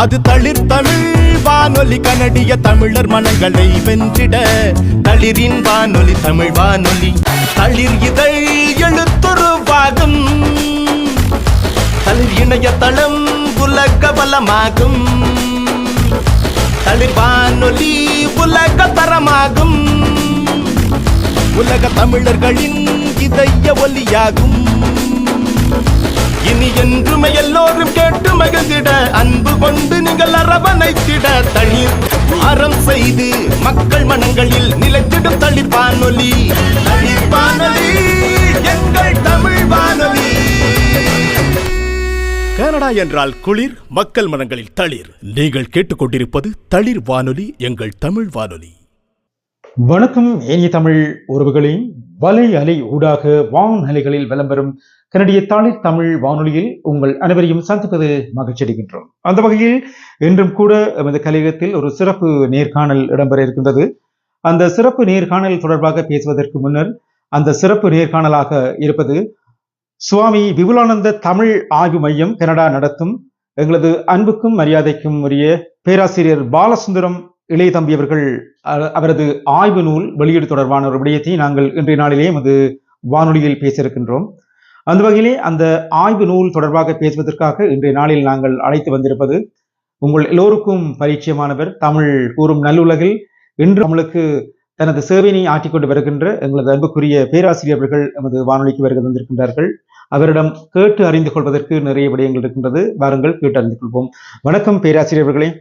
அது தளிர் தமிழ் வானொலி கனடிய தமிழர் மனங்களை வென்றிட. தளிரின் வானொலி தமிழ் வானொலி. தளிர் இதழ் எழுத்துருவாகும் தளிர் இணையதளம் உலக பலமாகும் தளிர் வானொலி உலக தரமாகும். உலக தமிழர்களின் இதய ஒலியாகும். இனி என்றுமே எல்லோரும் கேட்டு மகிழ்ந்திட அன்பு கொண்டு நீங்கள் அரவணைத்திட. தளிர் அறம் செய்து மக்கள் மனங்களில் நிலைத்திடும் தளிர் வானொலி தளிர் வானொலி எங்கள் தமிழ் வானொலி. கனடா என்றால் குளிர் மக்கள் மனங்களில் தளிர். நீங்கள் கேட்டுக்கொண்டிருப்பது தளிர் வானொலி எங்கள் தமிழ் வானொலி. வணக்கம் இனிய தமிழ் உறவுகளே. வலை அலை ஊடாக வான் அலைகளில் விளம்பரம் கனடிய தாளிர் தமிழ் வானொலியில் உங்கள் அனைவரையும் சந்திப்பது மகிழ்ச்சி அடைகின்றோம் அந்த வகையில் இன்றும் கூட எமது கலையகத்தில் ஒரு சிறப்பு நேர்காணல் இடம்பெற இருக்கின்றது. அந்த சிறப்பு நேர்காணல் தொடர்பாக பேசுவதற்கு முன்னர் அந்த சிறப்பு நேர்காணலாக இருப்பது சுவாமி விபுலானந்த தமிழ் ஆய்வு மையம் கனடா நடத்தும் எங்களது அன்புக்கும் மரியாதைக்கும் உரிய பேராசிரியர் பாலசுந்தரம் இளைய தம்பி அவர்கள் அவரது ஆய்வு நூல் வெளியீடு தொடர்பான ஒரு விடயத்தை நாங்கள் இன்றைய நாளிலே எமது வானொலியில் பேச இருக்கின்றோம் அந்த வகையிலே அந்த ஆய்வு நூல் தொடர்பாக பேசுவதற்காக இன்றைய நாளில் நாங்கள் அழைத்து வந்திருப்பது உங்கள் எல்லோருக்கும் பரிச்சயமானவர் தமிழ் கூறும் நல்லுலகில் இன்று நம்மளுக்கு தனது சேவையினை ஆற்றிக்கொண்டு வருகின்ற எங்களது அன்புக்குரிய பேராசிரியர் அவர்கள் எமது வானொலிக்கு வருகை தந்திருக்கின்றார்கள். அவரிடம் கேட்டு அறிந்து கொள்வதற்கு நிறைய விடயங்கள் இருக்கின்றது. வாருங்கள் கேட்டு அறிந்து கொள்வோம். வணக்கம் பேராசிரியர் அவர்களே.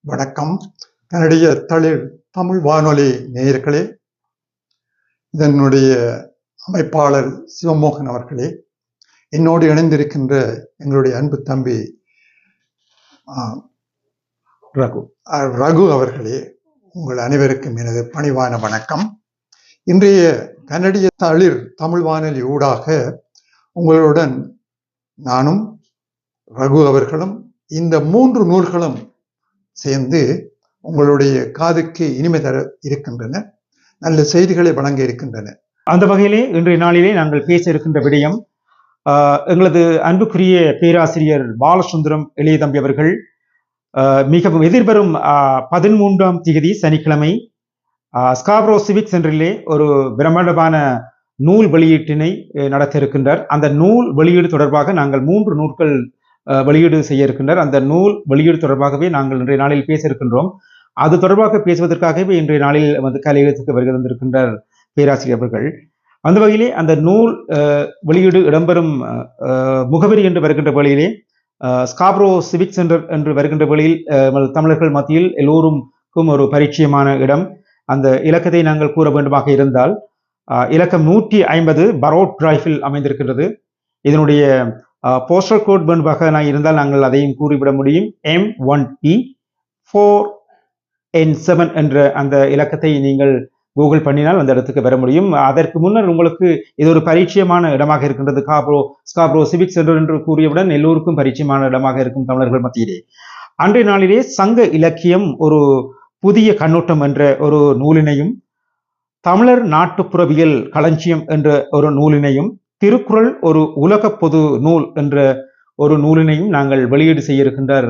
வணக்கம். தன்னுடைய தமிழ் தமிழ் வானொலி நேயர்களே இதனுடைய அமைப்பாளர் சிவமோகன் அவர்களே என்னோடு இணைந்திருக்கின்ற எங்களுடைய அன்பு தம்பி ரகு ரகு அவர்களே உங்கள் அனைவருக்கும் எனது பணிவான வணக்கம். இன்றைய கன்னடிய தளிர் தமிழ் வானொலி ஊடாக உங்களுடன் நானும் ரகு அவர்களும் இந்த மூன்று நூல்களும் சேர்ந்து உங்களுடைய காதுக்கு இனிமை தர இருக்கின்றன நல்ல செய்திகளை வழங்க இருக்கின்றன. அந்த வகையிலே இன்றைய நாளிலே நாங்கள் பேச இருக்கின்ற விடயம் எங்களது அன்புக்குரிய பேராசிரியர் பாலசுந்தரம் இளையதம்பி அவர்கள் மிகவும் எதிர்வரும் பதிமூன்றாம் திகதி சனிக்கிழமை ஸ்காப்ரோ சிவிக் சென்டரிலே ஒரு பிரம்மாண்டமான நூல் வெளியீட்டினை நடத்த இருக்கின்றார் அந்த நூல் வெளியீடு தொடர்பாக நாங்கள் மூன்று நூல்கள் வெளியீடு செய்ய இருக்கின்றார் அந்த நூல் வெளியீடு தொடர்பாகவே நாங்கள் இன்றைய நாளில் பேச இருக்கின்றோம் அது தொடர்பாக பேசுவதற்காகவே இன்றைய நாளில் வந்து கலையகத்துக்கு வருகை தந்திருக்கின்றார் பேராசிரியர் அவர்கள். அந்த வகையிலே அந்த நூல் வெளியீடு இடம்பெறும் முகவரி என்று வருகின்ற வேளையிலே ஸ்காப்ரோ சிவிக் சென்டர் என்று வருகின்ற வழியில் தமிழர்கள் மத்தியில் எல்லோருக்கும் ஒரு பரிச்சயமான இடம். அந்த இலக்கத்தை நாங்கள் கூற வேண்டுமாக இருந்தால் இலக்கம் நூற்றி ஐம்பது பரோட் டிரைவில் அமைந்திருக்கின்றது. இதனுடைய போஸ்டல் கோட் வேண்டுமாக நான் இருந்தால் நாங்கள் அதையும் கூறிவிட முடியும். M one B four N seven என்ற அந்த இலக்கத்தை நீங்கள் கூகுள் பண்ணினால் அந்த இடத்துக்கு வர முடியும். அதற்கு முன்னர் உங்களுக்கு இது ஒரு பரிச்சயமான இடமாக இருக்கின்றது. காப்ரோ ஸ்காப்ரோ சிவிக் சென்டர் என்று கூறியவுடன் எல்லோருக்கும் பரிச்சயமான இடமாக இருக்கும் தமிழர்கள் மத்தியிலே. அன்றைய நாளிலே சங்க இலக்கியம் ஒரு புதிய கண்ணோட்டம் என்ற ஒரு நூலினையும் தமிழர் நாட்டுப்புறவியல் களஞ்சியம் என்ற ஒரு நூலினையும் திருக்குறள் ஒரு உலக பொது நூல் என்ற ஒரு நூலினையும் நாங்கள் வெளியீடு செய்ய இருக்கின்றார்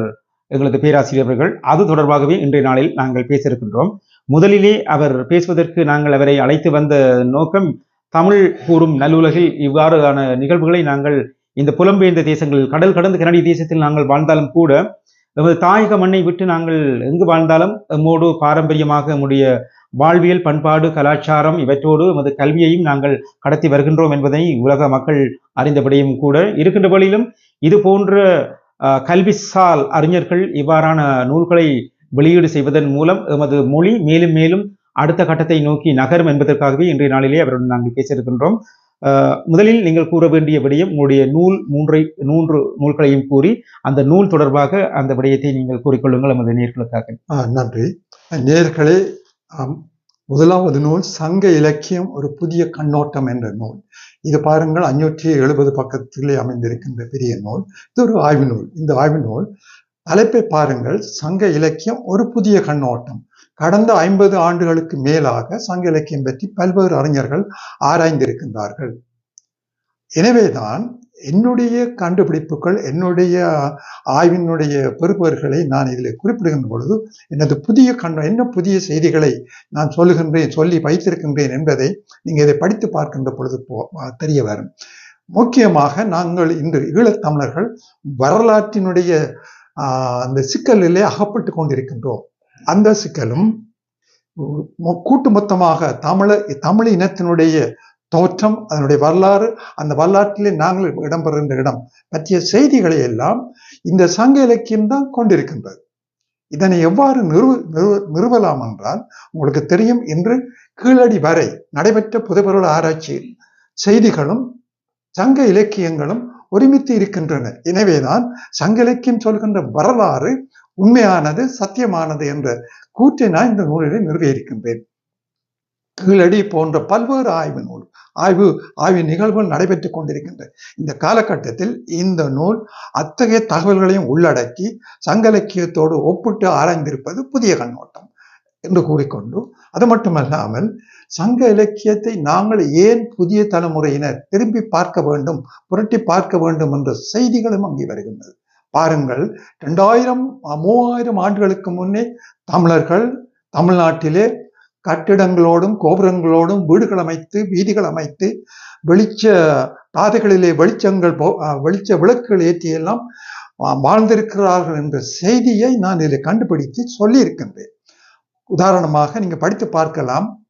எங்களது பேராசிரியர்கள். அது தொடர்பாகவே இன்றைய நாளில் நாங்கள் பேச இருக்கின்றோம் முதலிலே அவர் பேசுவதற்கு நாங்கள் அவரை அழைத்து வந்த நோக்கம் தமிழ் கூறும் நல்லுலகில் இவ்வாறான நிகழ்வுகளை நாங்கள் இந்த புலம்பெயர்ந்த தேசங்களில் கடல் கடந்த கனடிய தேசத்தில் நாங்கள் வாழ்ந்தாலும் கூட நமது தாயக மண்ணை விட்டு நாங்கள் எங்கு வாழ்ந்தாலும் எம்மோடு பாரம்பரியமாக நம்முடைய வாழ்வியல் பண்பாடு கலாச்சாரம் இவற்றோடு நமது கல்வியையும் நாங்கள் கடத்தி வருகின்றோம் என்பதை உலக மக்கள் அறிந்தபடியும் கூட இருக்கின்ற வழியிலும் இது போன்ற கல்விசால் அறிஞர்கள் இவ்வாறான நூல்களை வெளியீடு செய்வதன் மூலம் எமது மொழி மேலும் மேலும் அடுத்த கட்டத்தை நோக்கி நகரும் என்பதற்காகவே இன்றைய நாளிலே அவருடன் நாங்கள் பேச இருக்கின்றோம் முதலில் நீங்கள் கூற வேண்டிய விடயம் உங்களுடைய நூல் மூன்றை மூன்று நூல்களையும் கூறி அந்த நூல் தொடர்பாக அந்த விடயத்தை நீங்கள் கூறிக்கொள்ளுங்கள் நமது நேர்களுக்காக. நன்றி. நேர்களே முதலாவது நூல் சங்க இலக்கியம் ஒரு புதிய கண்ணோட்டம் என்ற நூல். இது பாருங்கள் அஞ்சூற்றி எழுபது பக்கத்திலே அமைந்திருக்கின்ற பெரிய நூல். இது ஒரு ஆய்வு நூல். இந்த ஆய்வு நூல் தலைப்பை பாருங்கள். சங்க இலக்கியம் ஒரு புதிய கண்ணோட்டம். கடந்த ஐம்பது ஆண்டுகளுக்கு மேலாக சங்க இலக்கியம் பற்றி பல்வேறு அறிஞர்கள் ஆராய்ந்திருக்கின்றார்கள். எனவேதான் என்னுடைய கண்டுபிடிப்புகள் என்னுடைய ஆய்வினுடைய பெறுபவர்களை நான் இதில் குறிப்பிடுகின்ற பொழுது எனது புதிய கண் என்ன புதிய செய்திகளை நான் சொல்லுகின்றேன் சொல்லி வைத்திருக்கின்றேன் என்பதை நீங்கள் இதை படித்து பார்க்கின்ற பொழுது போ- தெரிய வரும். முக்கியமாக நாங்கள் இன்று ஈழத்தமிழர்கள் வரலாற்றினுடைய அந்த சிக்கலிலே அகப்பட்டு கொண்டிருக்கின்றோம். அந்த சிக்கலும் கூட்டு மொத்தமாக தமிழ தமிழ் இனத்தினுடைய தோற்றம் அதனுடைய வரலாறு அந்த வரலாற்றிலே நாங்கள் இடம்பெறுகின்ற இடம் பற்றிய செய்திகளை எல்லாம் இந்த சங்க இலக்கியம் தான் கொண்டிருக்கின்றது. இதனை எவ்வாறு நிறுவ நிறுவ- நிறுவலாம் என்றால் உங்களுக்கு தெரியும் இன்று கீழடி வரை நடைபெற்ற புதைபொருள் ஆராய்ச்சியில் செய்திகளும் சங்க இலக்கியங்களும் ஒருமித்து இருக்கின்றன. எனவேதான் சங்க இலக்கியம் சொல்கின்ற வரலாறு உண்மையானது சத்தியமானது என்ற கூற்றை நான் இந்த நூலிலே நிறுவியிருக்கின்றேன் கீழடி போன்ற பல்வேறு ஆய்வு நூல் ஆய்வு ஆய்வு நிகழ்வுகள் நடைபெற்றுக் கொண்டிருக்கின்ற இந்த காலகட்டத்தில் இந்த நூல் அத்தகைய தகவல்களையும் உள்ளடக்கி சங்க இலக்கியத்தோடு ஒப்பிட்டு ஆராய்ந்திருப்பது புதிய கண்ணோட்டம் என்று கூறிக்கொண்டு அது மட்டுமல்லாமல் சங்க இலக்கியத்தை நாங்கள் ஏன் புதிய தலைமுறையினர் திரும்பி பார்க்க வேண்டும் புரட்டி பார்க்க வேண்டும் என்ற செய்திகளும் அங்கே வருகின்றது. பாருங்கள் ரெண்டாயிரம் மூவாயிரம் ஆண்டுகளுக்கு முன்னே தமிழர்கள் தமிழ்நாட்டிலே கட்டிடங்களோடும் கோபுரங்களோடும் வீடுகள் அமைத்து வீதிகள் அமைத்து வெளிச்ச பாதைகளிலே வெளிச்சங்கள் போ- வெளிச்ச விளக்குகள் ஏற்றியெல்லாம் வாழ்ந்திருக்கிறார்கள் என்ற செய்தியை நான் இதில் கண்டுபிடித்து சொல்லியிருக்கின்றேன். உதாரணமாக நீங்க படித்து பார்க்கலாம்.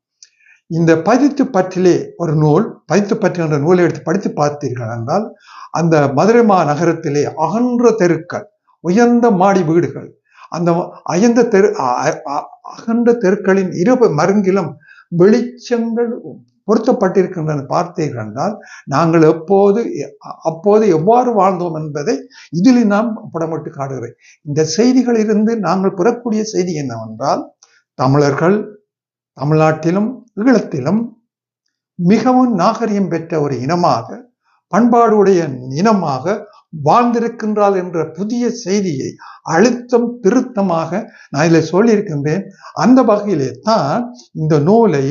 இந்த பதித்து பற்றிலே ஒரு நூல் பதித்து பற்று என்ற நூலை எடுத்து படித்து பார்த்தீர்கள் என்றால் அந்த மதுரை மாநகரத்திலே அகன்ற தெருக்கள் உயர்ந்த மாடி வீடுகள் அந்த அயந்த தெரு அகன்ற தெருக்களின் இரு மருங்கிலும் வெளிச்சங்கள் பொருத்தப்பட்டிருக்கின்றன பார்த்தீர்கள் என்றால் நாங்கள் எப்போது அப்போது எவ்வாறு வாழ்ந்தோம் என்பதை இதில் நாம் படமிட்டு காடுகிறேன் இந்த செய்திகளிலிருந்து நாங்கள் பெறக்கூடிய செய்தி என்னவென்றால் தமிழர்கள் தமிழ்நாட்டிலும் ஈழத்திலும் மிகவும் நாகரிகம் பெற்ற ஒரு இனமாக பண்பாடுடைய இனமாக வாழ்ந்திருக்கின்றாள் என்ற புதிய செய்தியை அழுத்தம் திருத்தமாக நான் இதில் சொல்லியிருக்கின்றேன். அந்த வகையிலே தான் இந்த நூலை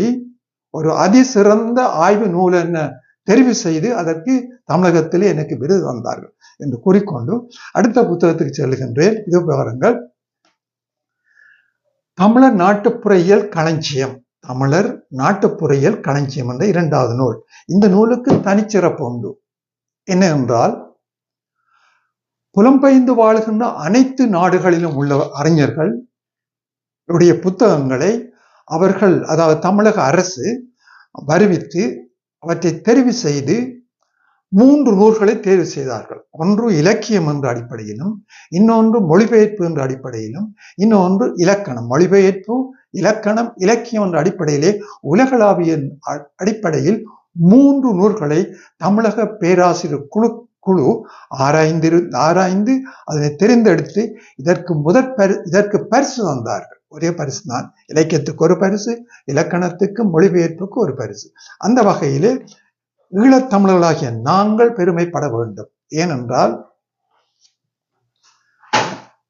ஒரு அதிசிறந்த ஆய்வு நூல் என தெரிவு செய்து அதற்கு தமிழகத்திலே எனக்கு விருது வந்தார்கள் என்று கூறிக்கொண்டு அடுத்த புத்தகத்துக்கு செல்கின்றேன் இது பாருங்கள் தமிழர் நாட்டுப்புறையியல் களஞ்சியம். தமிழர் நாட்டுப்புறையியல் களஞ்சியம் என்ற இரண்டாவது நூல். இந்த நூலுக்கு தனிச்சிறப்பு உண்டு. என்ன என்றால் புலம்பெயர்ந்து வாழுகின்ற அனைத்து நாடுகளிலும் உள்ள அறிஞர்கள் உடைய புத்தகங்களை அவர்கள் அதாவது தமிழக அரசு வருவித்து அவற்றை தெரிவு செய்து மூன்று நூல்களை தேர்வு செய்தார்கள். ஒன்று இலக்கியம் என்ற அடிப்படையிலும் இன்னொன்று மொழிபெயர்ப்பு என்ற அடிப்படையிலும் இன்னொன்று இலக்கணம். மொழிபெயர்ப்பு இலக்கணம் இலக்கியம் என்ற அடிப்படையிலே உலகளாவிய அடிப்படையில் மூன்று நூல்களை தமிழக பேராசிரியர் குழு குழு ஆராய்ந்திரு ஆராய்ந்து அதனை தெரிந்தெடுத்து இதற்கு முதற் பரி இதற்கு பரிசு தந்தார்கள். ஒரே பரிசு தான். இலக்கியத்துக்கு ஒரு பரிசு இலக்கணத்துக்கு மொழிபெயர்ப்புக்கு ஒரு பரிசு. அந்த வகையிலே ஈழத்தமிழர்களாகிய நாங்கள் பெருமைப்பட வேண்டும். ஏனென்றால்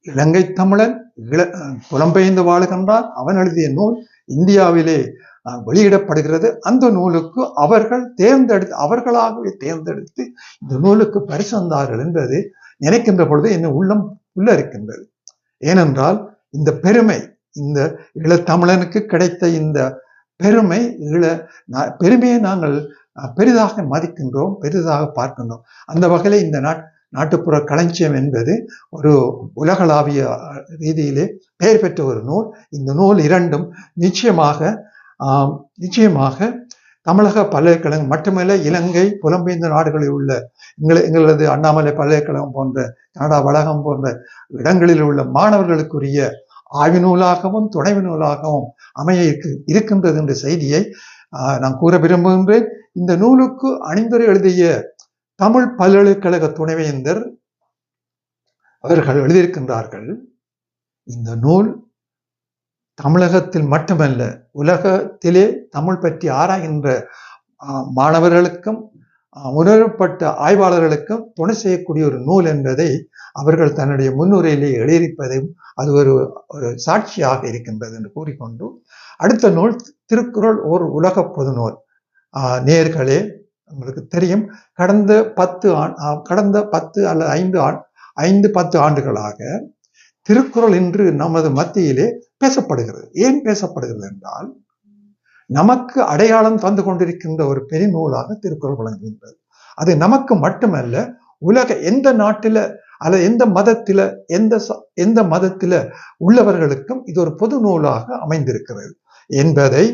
இலங்கை தமிழன் ஈழ புலம்பெயர்ந்து வாழுகின்றான். அவன் எழுதிய நூல் இந்தியாவிலே வெளியிடப்படுகிறது. அந்த நூலுக்கு அவர்கள் தேர்ந்தெடுத்து அவர்களாகவே தேர்ந்தெடுத்து இந்த நூலுக்கு பரிசந்தார்கள் என்பது நினைக்கின்ற பொழுது என்ன உள்ளம் உள்ள இருக்கின்றது. ஏனென்றால் இந்த பெருமை இந்த ஈழத்தமிழனுக்கு கிடைத்த இந்த பெருமை இழ பெருமையை நாங்கள் பெரிதாக மதிக்கின்றோம் பெரிதாக பார்க்கின்றோம். அந்த வகையில் இந்த நாட் நாட்டுப்புற களஞ்சியம் என்பது ஒரு உலகளாவிய ரீதியிலே பெயர் பெற்ற ஒரு நூல். இந்த நூல் இரண்டும் நிச்சயமாக நிச்சயமாக தமிழக பல்கலைக்கழகம் மட்டுமல்ல இலங்கை புலம்பெயர்ந்த நாடுகளில் உள்ள எங்களை எங்களது அண்ணாமலை பல்கலைக்கழகம் போன்ற கனடா வளாகம் போன்ற இடங்களில் உள்ள மாணவர்களுக்குரிய ஆய்வு நூலாகவும் துணைவு நூலாகவும் அமைய இருக்கு- இருக்கின்றது என்ற செய்தியை நான் கூற விரும்புகின்றேன். இந்த நூலுக்கு அணிந்துரை எழுதிய தமிழ் பல்கலைக்கழக துணைவேந்தர் அவர்கள் எழுதியிருக்கின்றார்கள் இந்த நூல் தமிழகத்தில் மட்டுமல்ல உலகத்திலே தமிழ் பற்றி ஆராய்கின்ற ஆஹ், மாணவர்களுக்கும் உணரப்பட்ட ஆய்வாளர்களுக்கும் துணை செய்யக்கூடிய ஒரு நூல் என்பதை அவர்கள் தன்னுடைய முன்னுரையிலே எழுதியிருப்பதையும் அது ஒரு ஒரு சாட்சியாக இருக்கின்றது என்று கூறிக்கொண்டு அடுத்த நூல் திருக்குறள் ஓர் உலக பொது நூல் உங்களுக்கு தெரியும் கடந்த பத்து ஆண் கடந்த பத்து அல்லது ஐந்து ஆண் ஐந்து பத்து ஆண்டுகளாக திருக்குறள் இன்று நமது மத்தியிலே பேசப்படுகிறது. ஏன் பேசப்படுகிறது என்றால் நமக்கு அடையாளம் தந்து கொண்டிருக்கின்ற ஒரு பெரிய நூலாக திருக்குறள் விளங்குகின்றது. அது நமக்கு மட்டுமல்ல உலக எந்த நாட்டில அல்லது எந்த மதத்தில எந்த எந்த மதத்தில உள்ளவர்களுக்கும் இது ஒரு பொது நூலாக அமைந்திருக்கிறது. என்பதை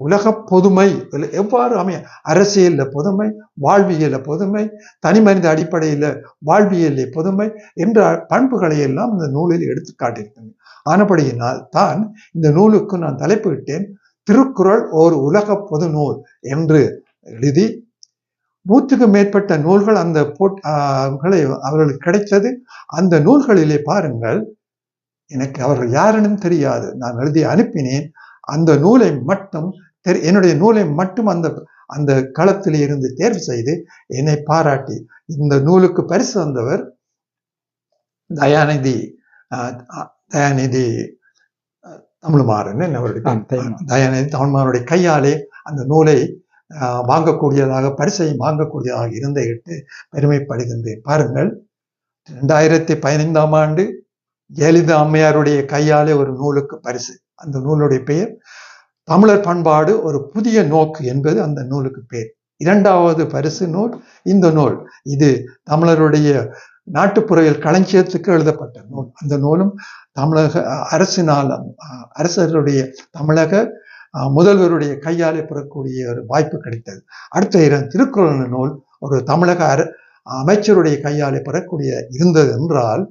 உலக பொதுமை எவ்வாறு அமைய அரசியல்ல பொதுமை வாழ்வியல பொதுமை தனி மனித அடிப்படையில வாழ்வியல்ல பொதுமை என்ற பண்புகளை எல்லாம் இந்த நூலில் எடுத்து காட்டியிருக்கிறது ஆனபடியினால் தான் இந்த நூலுக்கு நான் தலைப்பிட்டேன் திருக்குறள் ஓர் உலக பொது நூல் என்று எழுதி நூற்றுக்கு மேற்பட்ட நூல்கள் அந்த போட்- ஆஹ் அவர்களுக்கு கிடைத்தது. அந்த நூல்களிலே பாருங்கள் எனக்கு அவர்கள் யாருன்னு தெரியாது. நான் எழுதி அனுப்பினேன். அந்த நூலை மட்டும் தெரி- என்னுடைய நூலை மட்டும் அந்த அந்த களத்தில் இருந்து தேர்வு செய்து என்னை பாராட்டி. இந்த நூலுக்கு பரிசு வந்தவர் தயாநிதி தயாநிதி தமிழ்மாறன் அவருடைய. தயாநிதி தமிழ்மாறனுடைய கையாலே அந்த நூலை வாங்கக்கூடியதாக பரிசை வாங்கக்கூடியதாக இருந்த இட்டு பெருமைப்படுகின்றேன் பாருங்கள் ரெண்டாயிரத்தி பதினைந்தாம் ஆண்டு ஜெயலலிதா அம்மையாருடைய கையாலே ஒரு நூலுக்கு பரிசு. அந்த நூலுடைய பெயர் தமிழர் பண்பாடு ஒரு புதிய நோக்கு என்பது அந்த நூலுக்கு பெயர் இரண்டாவது பரிசு நூல் இந்த நூல். இது தமிழருடைய நாட்டுப்புறவியல் களஞ்சியத்துக்கு எழுதப்பட்ட நூல். அந்த நூலும் தமிழக அரசினால் அரசருடைய தமிழக அஹ், முதல்வருடைய கையாலே பெறக்கூடிய ஒரு வாய்ப்பு கிடைத்தது. அடுத்த இரு திருக்குறள் நூல் ஒரு தமிழக அர அமைச்சருடைய கையாலே பெறக்கூடிய இருந்தது என்றால்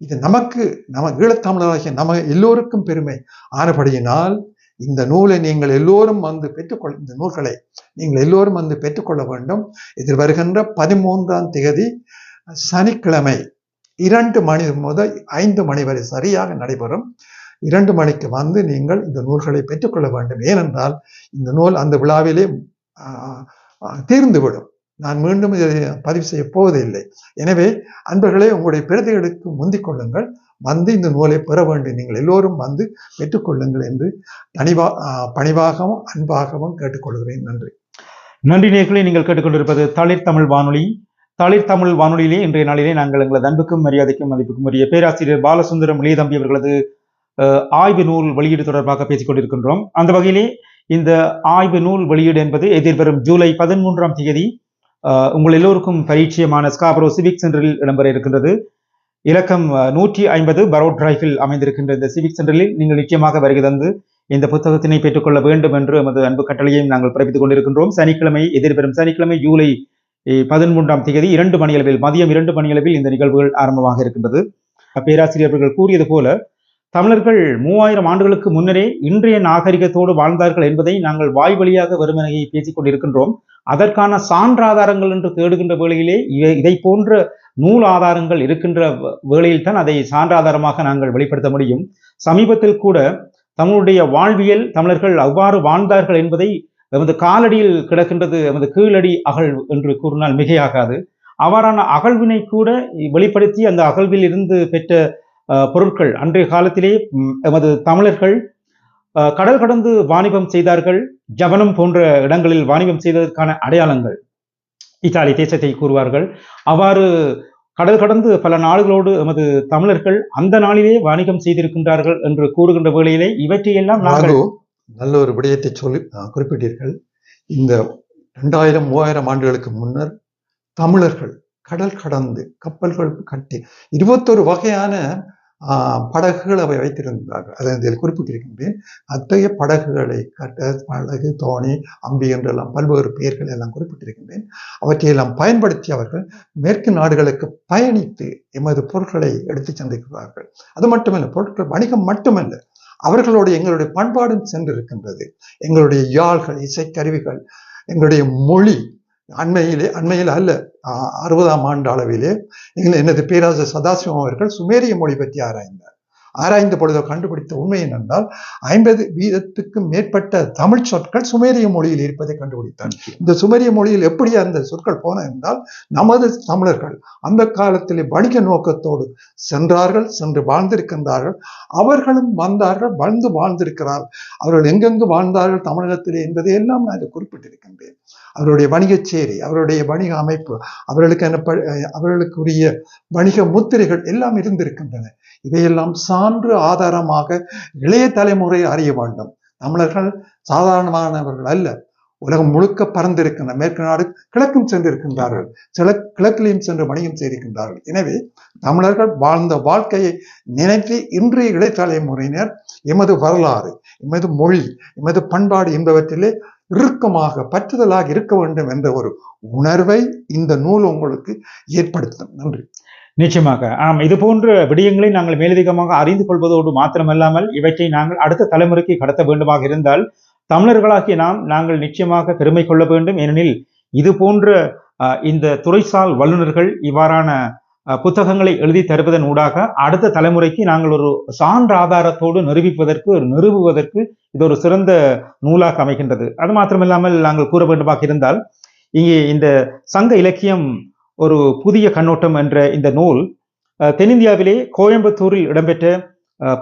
இது நமக்கு நம ஈழத்தமிழராகிய நம்ம எல்லோருக்கும் பெருமை. ஆனபடியினால் இந்த நூலை நீங்கள் எல்லோரும் வந்து பெற்றுக்கொள் இந்த நூல்களை நீங்கள் எல்லோரும் வந்து பெற்றுக்கொள்ள வேண்டும். இதில் வருகின்ற பதிமூன்றாம் தேதி சனிக்கிழமை இரண்டு மணி முதல் ஐந்து மணி வரை சரியாக நடைபெறும். இரண்டு மணிக்கு வந்து நீங்கள் இந்த நூல்களை பெற்றுக்கொள்ள வேண்டும். ஏனென்றால் இந்த நூல் அந்த விழாவிலே தீர்ந்துவிடும். நான் மீண்டும் இதை பதிவு செய்ய போவதில்லை. எனவே அன்பர்களே உங்களுடைய பிரதிகளுக்கு முந்திக் கொள்ளுங்கள். வந்து இந்த நூலை பெற வேண்டும். நீங்கள் எல்லோரும் வந்து பெற்றுக்கொள்ளுங்கள் என்று தனிவா ஆஹ், பணிவாகவும் அன்பாகவும் கேட்டுக்கொள்கிறேன். நன்றி. நன்றி நேர்களை நீங்கள் கேட்டுக்கொண்டிருப்பது தளிர் தமிழ் வானொலி. தளிர் தமிழ் வானொலியிலே இன்றைய நாளிலே நாங்கள் எங்களது அன்புக்கும் மரியாதைக்கும் மதிப்புக்கும் உரிய பேராசிரியர் பாலசுந்தரம் இளையதம்பி அவர்களது ஆய்வு நூல் வெளியீடு தொடர்பாக பேசிக் கொண்டிருக்கின்றோம். அந்த வகையிலே இந்த ஆய்வு நூல் வெளியீடு என்பது எதிர்வரும் ஜூலை பதிமூன்றாம் தேதி உங்கள் எல்லோருக்கும் பரிச்சயமான ஸ்காபரோ சிவிக் சென்டரில் இடம்பெற இருக்கின்றது. இலக்கம் நூற்றி ஐம்பது பரோட் டிரைவில் அமைந்திருக்கின்ற இந்த சிவிக் சென்டரில் நீங்கள் நிச்சயமாக வருகை தந்து இந்த புத்தகத்தினை பெற்றுக்கொள்ள வேண்டும் என்று எமது அன்பு கட்டளையையும் நாங்கள் பிறப்பித்துக் கொண்டிருக்கின்றோம். சனிக்கிழமை எதிர்வரும் சனிக்கிழமை ஜூலை பதிமூன்றாம் தேதி இரண்டு மணியளவில் மதியம் இரண்டு மணியளவில் இந்த நிகழ்வுகள் ஆரம்பமாக இருக்கின்றது. பேராசிரியர்கள் கூறியது போல தமிழர்கள் மூவாயிரம் ஆண்டுகளுக்கு முன்னரே இன்றைய நாகரிகத்தோடு வாழ்ந்தார்கள் என்பதை நாங்கள் வாய் வழியாக வெறுமனையை பேசிக் கொண்டிருக்கின்றோம். அதற்கான சான்றாதாரங்கள் என்று தேடுகின்ற வேளையிலே இதை போன்ற நூல் ஆதாரங்கள் இருக்கின்ற வேளையில் தான் அதை சான்றாதாரமாக நாங்கள் வெளிப்படுத்த முடியும். சமீபத்தில் கூட தமிழுடைய வாழ்வியல் தமிழர்கள் அவ்வாறு வாழ்ந்தார்கள் என்பதை எமது காலடியில் கிடக்கின்றது எமது கீழடி அகழ் என்று கூறினால் மிகையாகாது. அவ்வாறான அகழ்வினை கூட வெளிப்படுத்தி அந்த அகழ்வில் இருந்து பெற்ற பொருட்கள் அன்றைய காலத்திலே எமது தமிழர்கள் கடல் கடந்து வாணிபம் செய்தார்கள் ஜவனம் போன்ற இடங்களில் வாணிபம் செய்ததற்கான அடையாளங்கள் இத்தாலி தேசத்தை கூறுவார்கள். அவ்வாறு கடல் கடந்து பல நாடுகளோடு எமது தமிழர்கள் அந்த நாளிலே வாணிகம் செய்திருக்கின்றார்கள் என்று கூறுகின்ற வேளையிலே இவற்றையெல்லாம் நாங்கள் நல்ல ஒரு விடயத்தை சொல்லி குறிப்பிட்டீர்கள். இந்த ரெண்டாயிரம் மூவாயிரம் ஆண்டுகளுக்கு முன்னர் தமிழர்கள் கடல் கடந்து கப்பல்கள் கட்டி இருபத்தொரு வகையான படகுகள் அவை வைத்திருந்தார்கள். அதை இதில் குறிப்பிட்டிருக்கின்றேன். அத்தகைய படகுகளை கட்ட படகு தோணி அம்பி என்றெல்லாம் பல்வேறு பெயர்கள் எல்லாம் குறிப்பிட்டிருக்கின்றேன். அவற்றையெல்லாம் பயன்படுத்தி அவர்கள் மேற்கு நாடுகளுக்கு பயணித்து எமது பொருட்களை எடுத்துச் சென்றிருக்கிறார்கள் அது மட்டுமல்ல பொருட்கள் வணிகம் மட்டுமல்ல அவர்களோடு எங்களுடைய பண்பாடும் சென்றிருக்கின்றது. எங்களுடைய யாழ்கள் இசைக்கருவிகள் எங்களுடைய மொழி அண்மையிலே அண்மையில் அல்ல அறுபதாம் ஆண்டு அளவிலே எங்கள் எனது பேராசர் சதாசிவம் அவர்கள் சுமேரிய மொழி பற்றி ஆராய்ந்தார். ஆராய்ந்த பொழுது கண்டுபிடித்த உண்மை என்னென்றால் ஐம்பது வீதத்துக்கும் மேற்பட்ட தமிழ் சொற்கள் சுமேரிய மொழியில் இருப்பதை கண்டுபிடித்தார் இந்த சுமேரிய மொழியில் எப்படி அந்த சொற்கள் போன என்றால் நமது தமிழர்கள் அந்த காலத்திலே வணிக நோக்கத்தோடு சென்றார்கள் சென்று வாழ்ந்திருக்கின்றார்கள். அவர்களும் வந்தார்கள் வாழ்ந்து வாழ்ந்திருக்கிறார்கள் அவர்கள் எங்கெங்கு வாழ்ந்தார்கள் தமிழகத்திலே என்பதை எல்லாம் நான் குறிப்பிட்டிருக்கின்றேன். அவருடைய வணிகச் சேரி அவருடைய வணிக அமைப்பு அவர்களுக்கான ப- அவர்களுக்குரிய வணிக முத்திரைகள் எல்லாம் இருந்திருக்கின்றன. இதையெல்லாம் சான்று ஆதாரமாக இளைய தலைமுறை அறிய வேண்டும். தமிழர்கள் சாதாரணமானவர்கள் அல்ல. உலகம் முழுக்க பறந்திருக்கின்ற மேற்கு நாடு கிழக்கும் சென்றிருக்கின்றார்கள். சில கிழக்கிலையும் சென்று வணிகம் செய்திருக்கின்றார்கள். எனவே தமிழர்கள் வாழ்ந்த வாழ்க்கையை நினைத்து இன்றைய இடைத்தலைமுறையினர் எமது வரலாறு எமது மொழி எமது பண்பாடு என்பவற்றிலே இறுக்கமாக பற்றுதலாக இருக்க வேண்டும் என்ற ஒரு உணர்வை இந்த நூல் உங்களுக்கு ஏற்படுத்தும். நன்றி. நிச்சயமாக. ஆம் இது போன்ற விடயங்களை நாங்கள் மேலதிகமாக அறிந்து கொள்வதோடு மாத்திரமல்லாமல் இவற்றை நாங்கள் அடுத்த தலைமுறைக்கு கடத்த வேண்டுமாக இருந்தால் தமிழர்களாகிய நாம் நாங்கள் நிச்சயமாக பெருமை கொள்ள வேண்டும். ஏனெனில் இது போன்ற இந்த துறைசால் வல்லுநர்கள் இவ்வாறான புத்தகங்களை எழுதி தருவதன் ஊடாக அடுத்த தலைமுறைக்கு நாங்கள் ஒரு சான்ற ஆதாரத்தோடு நிரூபிப்பதற்கு ஒரு நிறுவுவதற்கு இது ஒரு சிறந்த நூலாக அமைகின்றது. அது மாத்திரமில்லாமல் நாங்கள் கூற வேண்டுமாக இருந்தால் இங்கே இந்த சங்க இலக்கியம் ஒரு புதிய கண்ணோட்டம் என்ற இந்த நூல் தென்னிந்தியாவிலே கோயம்புத்தூரில் இடம்பெற்ற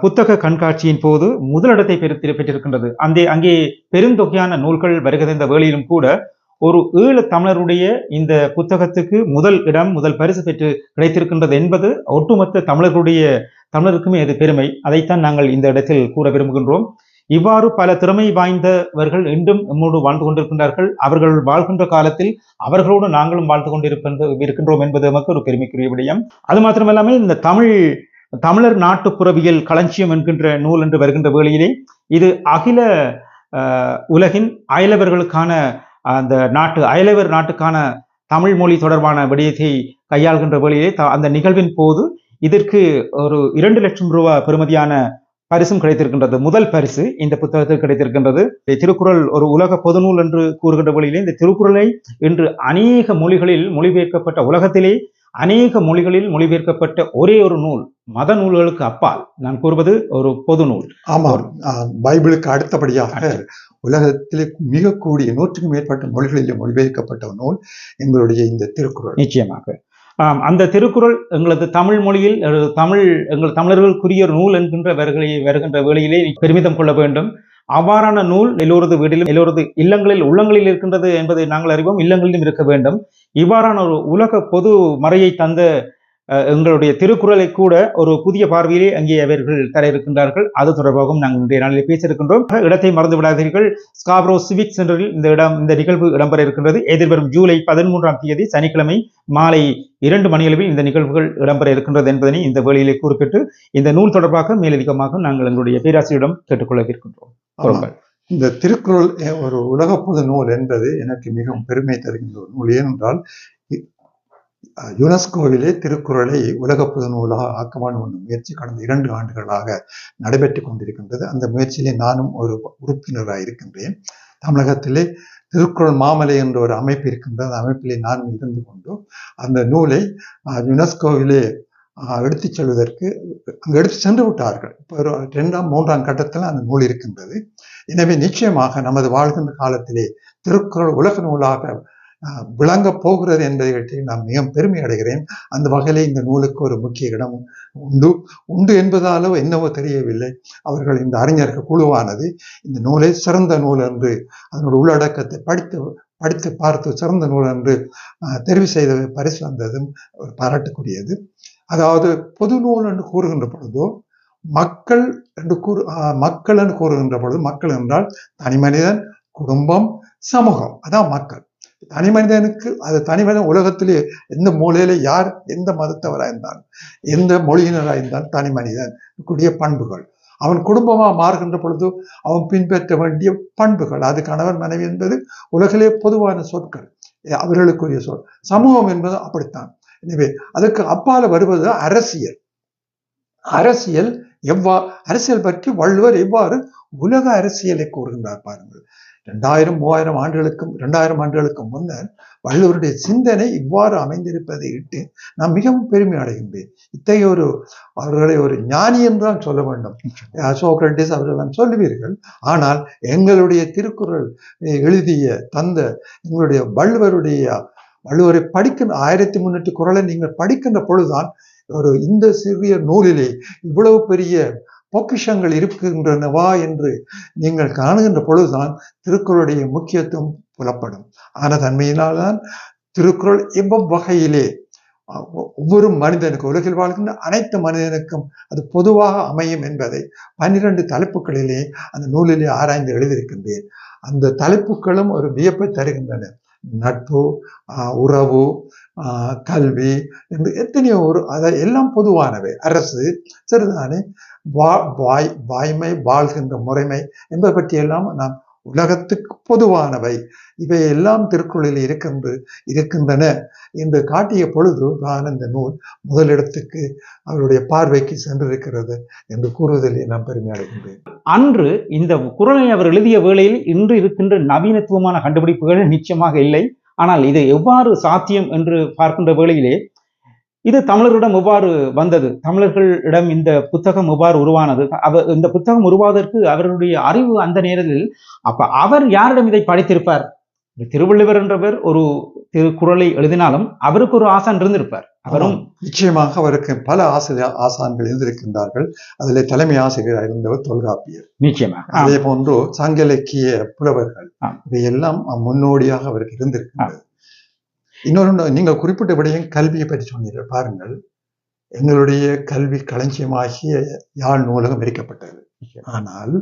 புத்தக கண்காட்சியின் போது முதலிடத்தை பெற்று பெற்றிருக்கின்றது. அந்த அங்கே பெருந்தொகையான நூல்கள் வருகிற வேளையிலும் கூட ஒரு ஈழ தமிழருடைய இந்த புத்தகத்துக்கு முதல் இடம் முதல் பரிசு பெற்று கிடைத்திருக்கின்றது என்பது ஒட்டுமொத்த தமிழர்களுடைய தமிழருக்குமே அது பெருமை. அதைத்தான் நாங்கள் இந்த இடத்தில் கூற விரும்புகின்றோம். இவ்வாறு பல திறமை வாய்ந்தவர்கள் இன்றும் நம்மோடு வாழ்ந்து கொண்டிருக்கின்றார்கள். அவர்கள் வாழ்கின்ற காலத்தில் அவர்களோடு நாங்களும் வாழ்ந்து கொண்டிருக்கின்ற இருக்கின்றோம் என்பது நமக்கு ஒரு பெருமைக்குரிய விடயம். அது மாத்திரமல்லாமல் இந்த தமிழ் தமிழர் நாட்டுப்புறவியல் களஞ்சியம் என்கின்ற நூல் என்று வருகின்ற வேளையிலே இது அகில உலகின் அயலவர்களுக்கான அந்த நாட்டு அயலவர் நாட்டுக்கான தமிழ் மொழி தொடர்பான விடயத்தை கையாள்கின்ற வேளையிலே அந்த நிகழ்வின் போது இதற்கு ஒரு இரண்டு லட்சம் ரூபாய் பெறுமதியான பரிசும் கிடைத்திருக்கின்றது. முதல் பரிசு இந்த புத்தகத்தில் கிடைத்திருக்கின்றது. திருக்குறள் ஒரு உலக பொதுநூல் என்று கூறுகின்ற வழியிலே இந்த திருக்குறளை இன்று அநேக மொழிகளில் மொழிபெயர்க்கப்பட்ட உலகத்திலே அநேக மொழிகளில் மொழிபெயர்க்கப்பட்ட ஒரே ஒரு நூல் மத நூல்களுக்கு அப்பால். நான் கூறுவது ஒரு பொது நூல் ஆமாம் பைபிளுக்கு அடுத்தபடியாக உலகத்திலே மிக கூடிய நூற்றுக்கும் மேற்பட்ட மொழிகளில் மொழிபெயர்க்கப்பட்ட நூல் எங்களுடைய இந்த திருக்குறள். நிச்சயமாக. அந்த திருக்குறள் எங்களது தமிழ் மொழியில் தமிழ் எங்கள் தமிழர்களுக்குரிய நூல் என்கின்ற வருகளை வருகின்ற வேளையிலே பெருமிதம் கொள்ள வேண்டும். அவ்வாறான நூல் எல்லோரது வீட்டிலும் எல்லோரது இல்லங்களில் உள்ளங்களில் இருக்கின்றது என்பதை நாங்கள் அறிவோம் இல்லங்களிலும் இருக்க வேண்டும். இவ்வாறான ஒரு உலக பொது மறையை தந்த எங்களுடைய திருக்குறளை கூட ஒரு புதிய பார்வையிலே அங்கே அவர்கள் தர இருக்கின்றார்கள் அது தொடர்பாகவும் நாங்கள் இன்றைய நாளில் பேசியிருக்கின்றோம். இடத்தை மறந்து விடாதீர்கள். ஸ்காப்ரோ சிவிக் சென்டரில் இந்த இடம் இந்த நிகழ்வு இடம்பெற இருக்கின்றது. எதிர்வரும் ஜூலை பதிமூன்றாம் தேதி சனிக்கிழமை மாலை இரண்டு மணியளவில் இந்த நிகழ்வுகள் இடம்பெற இருக்கின்றது என்பதனை இந்த வேளையிலே குறிப்பிட்டு இந்த நூல் தொடர்பாக மேலதிகமாக நாங்கள் எங்களுடைய பேராசிரியரிடம் கேட்டுக்கொள்ள இருக்கின்றோம் இந்த திருக்குறள் ஒரு உலக பொது நூல் என்பது எனக்கு மிகவும் பெருமை தருகின்ற ஒரு நூல். ஏனென்றால் யுனெஸ்கோவிலே திருக்குறளை உலக பொது நூலாக ஆக்கமான ஒன்று முயற்சி கடந்த இரண்டு ஆண்டுகளாக நடைபெற்று கொண்டிருக்கின்றது. அந்த முயற்சியிலே நானும் ஒரு உறுப்பினராக இருக்கின்றேன். தமிழகத்திலே திருக்குறள் மாமலை என்ற ஒரு அமைப்பு இருக்கின்றது. அந்த அமைப்பிலே நானும் இருந்து கொண்டு அந்த நூலை யுனெஸ்கோவிலே எடுத்துச் செல்வதற்கு அங்கு எடுத்து சென்று விட்டார்கள். இப்போ ஒரு இரண்டாம் மூன்றாம் கட்டத்தில் அந்த நூல் இருக்கின்றது. எனவே நிச்சயமாக நமது வாழ்கின்ற காலத்திலே திருக்குறள் உலக நூலாக அஹ், விளங்கப் போகிறது என்பதை பற்றி நான் மிகவும் பெருமை அடைகிறேன். அந்த வகையிலே இந்த நூலுக்கு ஒரு முக்கிய இடம் உண்டு. உண்டு என்பதாலோ என்னவோ தெரியவில்லை. அவர்கள் இந்த அறிஞர்கள் குழுவானது இந்த நூலை சிறந்த நூல் என்று அதனுடைய உள்ளடக்கத்தை படித்து படித்து பார்த்து சிறந்த நூல் என்று தெரிவு செய்த பரிசு வந்ததும் ஒரு பாராட்டுக்குரியது. அதாவது பொது நூல் என்று கூறுகின்ற பொழுதோ மக்கள் என்று கூறு ஆஹ் மக்கள் என்று கூறுகின்ற பொழுது மக்கள் என்றால் தனி மனிதன் குடும்பம் சமூகம். அதான் மக்கள். தனி மனிதனுக்கு அது தனி மனிதன் உலகத்திலே எந்த மூலையில யார் எந்த மதத்தவராக இருந்தான் எந்த மொழியினராக இருந்தான் தனி மனிதன். கூடிய பண்புகள். அவன் குடும்பமா மாறுகின்ற பொழுது அவன் பின்பற்ற வேண்டிய பண்புகள். அது கணவன் மனைவி என்பது உலகிலே பொதுவான சொற்கள். அவர்களுக்குரிய சொல். சமூகம் என்பது அப்படித்தான். எனவே அதுக்கு அப்பால வருவது அரசியல். அரசியல் எவ்வா அரசியல் பற்றி வள்ளுவர் எவ்வாறு உலக அரசியலை கூறுகின்றார் பாருங்கள். ரெண்டாயிரம் மூவாயிரம் ஆண்டுகளுக்கும் இரண்டாயிரம் ஆண்டுகளுக்கும் முன்னர் வள்ளுவருடைய சிந்தனை இவ்வாறு அமைந்திருப்பதை இட்டு நான் மிகவும் பெருமை அடைகின்றேன். இத்தகைய ஒரு அவர்களை ஒரு ஞானி என்றுதான் சொல்ல வேண்டும். சோக்ரட்டிஸ் அவர்களெல்லாம் சொல்லுவீர்கள் ஆனால் எங்களுடைய திருக்குறள் எழுதிய தந்த எங்களுடைய வள்ளுவருடைய வள்ளுவரை படிக்கின்ற ஆயிரத்தி முன்னூற்றி குரலை நீங்கள் படிக்கின்ற பொழுதுதான் ஒரு இந்த சிறிய நூலிலே இவ்வளவு பெரிய பொக்கிஷங்கள் இருக்கின்றனவா என்று நீங்கள் காணுகின்ற பொழுதுதான் திருக்குறளுடைய முக்கியத்துவம் புலப்படும். ஆன தன்மையினால்தான் திருக்குறள் எவ்வளவு வகையிலே ஒவ்வொரு மனிதனுக்கும் உலகில் வாழ்கின்ற அனைத்து மனிதனுக்கும் அது பொதுவாக அமையும் என்பதை பன்னிரண்டு தலைப்புகளிலே அந்த நூலிலே ஆராய்ந்து எழுதியிருக்கின்றேன். அந்த தலைப்புகளும் ஒரு வியப்பை தருகின்றன. நட்பு ஆஹ், உறவு ஆஹ், கல்வி என்று எத்தனையோ ஒரு அதை எல்லாம் பொதுவானவை. அரசு சரிதானே வா வாய் வாய்மை வாழ்கின்ற முறைமை என்பதை பற்றியெல்லாம் நாம் உலகத்துக்கு பொதுவானவை. இவையெல்லாம் திருக்குறளில் இருக்கின்ற இருக்கின்றன என்று காட்டிய பொழுது தான் இந்த நூல் முதலிடத்துக்கு அவருடைய பார்வைக்கு சென்றிருக்கிறது என்று கூறுவதிலே நான் பெருமை அடைகின்றேன். அன்று இந்த குரலை அவர் எழுதிய வேளையில் இன்று இருக்கின்ற நவீனத்துவமான கண்டுபிடிப்புகள் நிச்சயமாக இல்லை. ஆனால் இது எவ்வாறு சாத்தியம் என்று பார்க்கின்ற வேளையிலே இது தமிழரிடம் எவ்வாறு வந்தது? தமிழர்களிடம் இந்த புத்தகம் எவ்வாறு உருவானது? அவர் இந்த புத்தகம் உருவாவதற்கு அவருடைய அறிவு அந்த நேரத்தில் அப்ப அவர் யாரிடம் இதை படித்திருப்பார்? திருவள்ளுவர் என்றவர் ஒரு திருக்குறளை எழுதினாலும் அவருக்கு ஒரு ஆசான் இருந்திருப்பார். அவரும் நிச்சயமாக அவருக்கு பல ஆசிரியர் ஆசான்கள் இருந்திருக்கின்றார்கள். அதிலே தலைமை ஆசிரியராக இருந்தவர் தொல்காப்பியர். நிச்சயமாக. அதே போன்று சங்க இலக்கிய புலவர்கள் ஆம். இவையெல்லாம் முன்னோடியாக அவருக்கு இருந்திருக்கின்றது. இன்னொரு நீங்கள் குறிப்பிட்ட விடயம் கல்வியை பற்றி சொன்னீர்கள். பாருங்கள் எங்களுடைய கல்வி களஞ்சியமாகிய யாழ் நூலகம் எரிக்கப்பட்டது. ஆனால்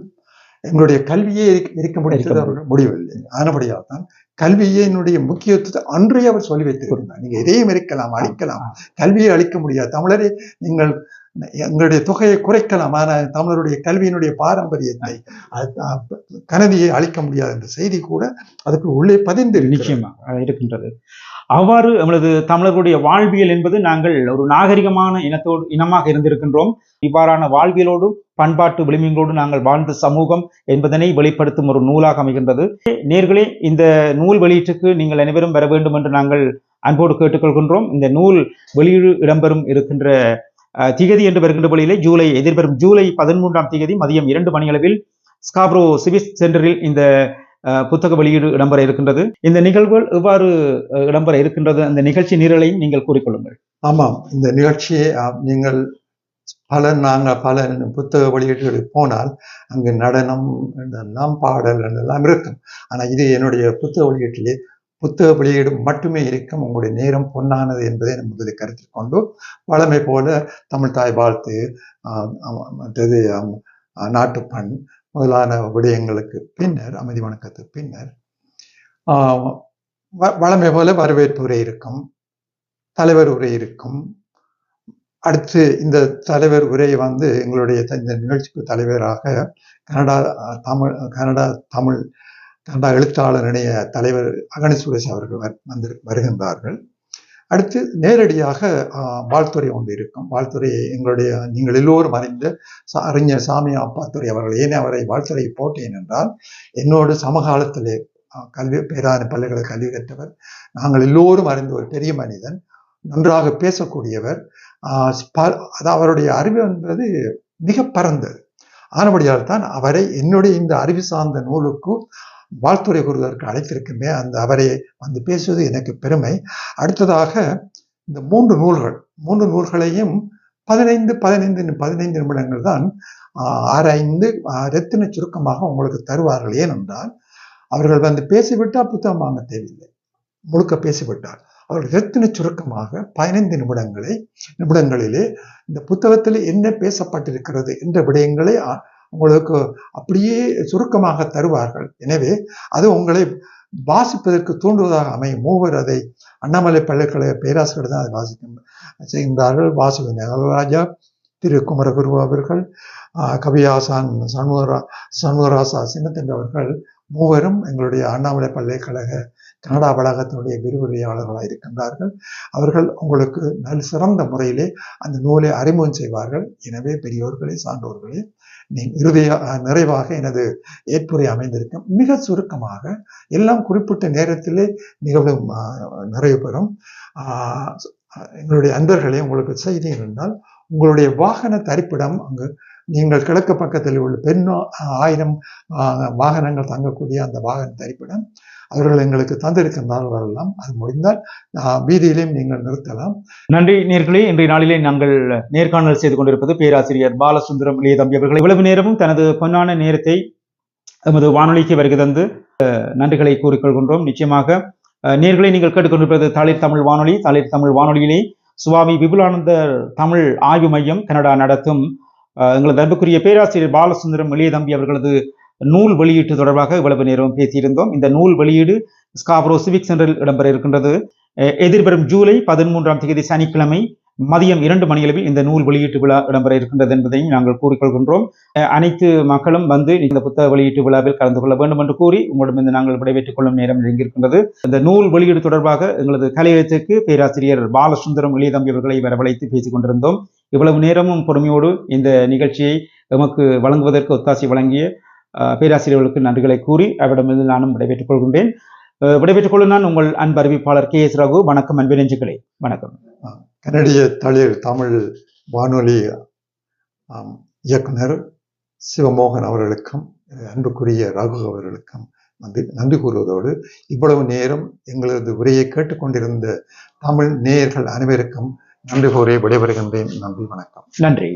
எங்களுடைய கல்வியே முடிந்தது எரிக்க அவர்கள் முடியவில்லை ஆனபடியால் தான் கல்வியினுடைய முக்கியத்துவத்தை அன்றே அவர் சொல்லி வைத்திருக்கிறார். நீங்க எதையும் எரிக்கலாம் அழிக்கலாம். கல்வியை அழிக்க முடியாது. தமிழரை நீங்கள் எங்களுடைய தொகையை குறைக்கலாம். ஆனால் தமிழருடைய கல்வியினுடைய பாரம்பரியத்தை கனதியை அழிக்க முடியாது என்ற செய்தி கூட அதுக்கு உள்ளே பதிந்து. நிச்சயமாக இருக்கின்றது. அவ்வாறு எமது தமிழர்களுடைய வாழ்வியல் என்பது நாங்கள் ஒரு நாகரிகமான இனத்தோடு இனமாக இருந்திருக்கின்றோம். இவ்வாறான வாழ்வியலோடு பண்பாட்டு விளிம்புகளோடு நாங்கள் வாழ்ந்த சமூகம் என்பதனை வெளிப்படுத்தும் ஒரு நூலாக அமைகின்றது. நேர்களே இந்த நூல் வெளியீட்டுக்கு நீங்கள் அனைவரும் வர வேண்டும் என்று நாங்கள் அன்போடு கேட்டுக்கொள்கின்றோம். இந்த நூல் வெளியீடு இடம்பெறும் இருக்கின்ற திகதி என்று வருகின்ற வழியிலே ஜூலை எதிர்வரும் ஜூலை பதிமூன்றாம் திகதி மதியம் இரண்டு மணியளவில் ஸ்காப்ரோ சிவிஸ் சென்டரில் இந்த புத்தக வெளியீடு இடம்பெற இருக்கின்றது. இந்த நிகழ்வுகள் எவ்வாறு இடம்பெற இருக்கின்றது? அந்த நிகழ்ச்சி நிரலையும் நீங்கள் கூறிக்கொள்ளுங்கள். ஆமாம். இந்த நிகழ்ச்சியை நீங்கள் பல நாங்கள் பல புத்தக வெளியீடுகளுக்கு போனால் அங்கு நடனம் என்றெல்லாம் பாடல் என்றெல்லாம் இருக்கும். ஆனால் இது என்னுடைய புத்தக வெளியீட்டிலே புத்தக வெளியீடு மட்டுமே இருக்கும். உங்களுடைய நேரம் பொன்னானது என்பதை நான் முதலில் கருத்தில் கொண்டு வளமை போல தமிழ் தாய் வாழ்த்து மற்றது நாட்டுப்பண் முதலான விடயங்களுக்கு பின்னர் அமைதி வணக்கத்துக்கு பின்னர் வளமை போல வரவேற்பு உரை இருக்கும் தலைவர் உரை இருக்கும். அடுத்து இந்த தலைவர் உரையை வந்து எங்களுடைய இந்த நிகழ்ச்சிக்கு தலைவராக Canada Tamil Canada Tamil Canada எழுத்தாளர் இணைய தலைவர் அகணி சுரேஷ் அவர்கள் வரு- வந்து வருகின்றார்கள். அடுத்து நேரடியாக ஆஹ், வாழ்த்துறை ஒன்று இருக்கும். வாழ்த்துறை எங்களுடைய நீங்கள் எல்லோரும் அறிந்த அறிஞர் சாமி அப்பாத்துறை அவர்கள். ஏன் அவரை வாழ்த்துறை போட்டேன் என்றால் என்னோடு சமகாலத்திலே கல்வி பேரான பல்கலை கல்வி கற்றவர் நாங்கள் எல்லோரும் அறிந்த ஒரு பெரிய மனிதன் நன்றாக பேசக்கூடியவர் ஆஹ் அது அவருடைய அறிவு என்பது மிக பரந்தது. ஆனபடியால் தான் அவரை என்னுடைய இந்த அறிவு சார்ந்த நூலுக்கு வாழ்த்துறை கூறுவதற்கு அழைத்திருக்கின்றே அந்த அவரை வந்து பேசுவது எனக்கு பெருமை. அடுத்ததாக இந்த மூன்று நூல்கள். மூன்று நூல்களையும் பதினைந்து பதினைந்து பதினைந்து நிமிடங்கள் தான் ஆராய்ந்து ரத்தின சுருக்கமாக உங்களுக்கு தருவார்கள். ஏனென்றால் அவர்கள் வந்து பேசிவிட்டால் புத்தகம் வாங்க தேவையில்லை. முழுக்க பேசிவிட்டார் அவர்கள் ரத்தின சுருக்கமாக பதினைந்து நிமிடங்களை நிமிடங்களிலே இந்த புத்தகத்தில் என்ன பேசப்பட்டிருக்கிறது என்ற விடயங்களை உங்களுக்கு அப்படியே சுருக்கமாக தருவார்கள். எனவே அது உங்களை வாசிப்பதற்கு தூண்டுவதாக அமையும். மூவர் அதை அண்ணாமலை பல்கலைக்கழக பேராசிரியர் தான் அதை வாசிக்க செய்கின்றார்கள். வாசுவி நகராஜா திரு குமரகுரு அவர்கள் கவியாசான் சண்முகரா சண்முகராசா சின்னத்தம்பி அவர்கள் மூவரும் எங்களுடைய அண்ணாமலை பல்கலைக்கழக கனடா வளாகத்தினுடைய விரிவுரையாளர்களாக இருக்கின்றார்கள். அவர்கள் உங்களுக்கு நல் சிறந்த முறையிலே அந்த நூலை அறிமுகம் செய்வார்கள். எனவே பெரியோர்களே சான்றோர்களே நீ இறுதிய நிறைவாக எனது ஏற்புரை அமைந்திருக்கும். மிக சுருக்கமாக எல்லாம் குறிப்பிட்ட நேரத்திலே நிகழும் நிறைவு பெறும். ஆஹ், எங்களுடைய அன்பர்களே உங்களுக்கு செய்தி இருந்தால் உங்களுடைய வாகன தரிப்பிடம் அங்கு நீங்கள் கிழக்கு பக்கத்தில் உள்ள பெண்ணோ ஆயிரம் வாகனங்கள் தங்கக்கூடிய அந்த வாகன தரிப்பிடம் அவர்கள் எங்களுக்கு தந்திருக்கின்றால் வரலாம் அது முடிந்தால் வீதியிலையும் நீங்கள் நிறுத்தலாம். நன்றி நேர்களே. இன்றைய நாளிலே நாங்கள் நேர்காணல் செய்து கொண்டிருப்பது பேராசிரியர் பாலசுந்தரம் இளைய தம்பி அவர்கள் இவ்வளவு நேரமும் தனது பொன்னான நேரத்தை எமது வானொலிக்கு வருகை தந்து நன்றிகளை கூறிக்கொள்கின்றோம். நிச்சயமாக நேர்களை நீங்கள் கேட்டுக்கொண்டிருப்பது தாளிர் தமிழ் வானொலி. தாளிர் தமிழ் வானொலியிலே சுவாமி விபுலானந்தர் தமிழ் ஆய்வு மையம் கனடா நடத்தும் எங்களது அன்புக்குரிய பேராசிரியர் பாலசுந்தரம் இளைய தம்பி அவர்களது நூல் வெளியீட்டு தொடர்பாக இவ்வளவு நேரம் பேசியிருந்தோம். இந்த நூல் வெளியீடு ஸ்காப்ரோ சிவிக் சென்டரில் இடம்பெற இருக்கின்றது. எதிர்வரும் ஜூலை பதிமூன்றாம் தேதி சனிக்கிழமை மதியம் இரண்டு மணியளவில் இந்த நூல் வெளியீட்டு விழா இடம்பெற இருக்கின்றது என்பதையும் நாங்கள் கூறிக்கொள்கின்றோம். அனைத்து மக்களும் வந்து இந்த புத்தக வெளியீட்டு விழாவில் கலந்து கொள்ள வேண்டும் என்று கூறி உங்களிடமிருந்து நாங்கள் விடைபெற்றுக் கொள்ளும் நேரம் நெருங்கியிருக்கின்றது. இந்த நூல் வெளியீடு தொடர்பாக எங்களது கலையகத்துக்கு பேராசிரியர் பாலசுந்தரம் இளையதம்பி அவர்களை வரவழைத்து பேசிக் கொண்டிருந்தோம். இவ்வளவு நேரமும் பொறுமையோடு இந்த நிகழ்ச்சியை எமக்கு வழங்குவதற்கு ஒத்தாசி வழங்கிய பேராசிரியர்களுக்கு நன்றிகளை கூறி அவரிடமிருந்து நானும் விடைபெற்றுக் கொள்கின்றேன். விடைபெற்றுக் கொள்ளும் நான் உங்கள் அன்பு அறிவிப்பாளர் கே எஸ் ரகு. வணக்கம் அன்பு நெஞ்சுகளே வணக்கம். கனடிய தளிர் தமிழ் வானொலி இயக்குனர் சிவமோகன் அவர்களுக்கும் அன்புக்குரிய ரகு அவர்களுக்கும் நன்றி நன்றி கூறுவதோடு இவ்வளவு நேரம் எங்களது உரையை கேட்டுக்கொண்டிருந்த தமிழ் நேயர்கள் அனைவருக்கும் நன்றி கூறி விடைபெறுகின்றேன். நன்றி வணக்கம். நன்றி.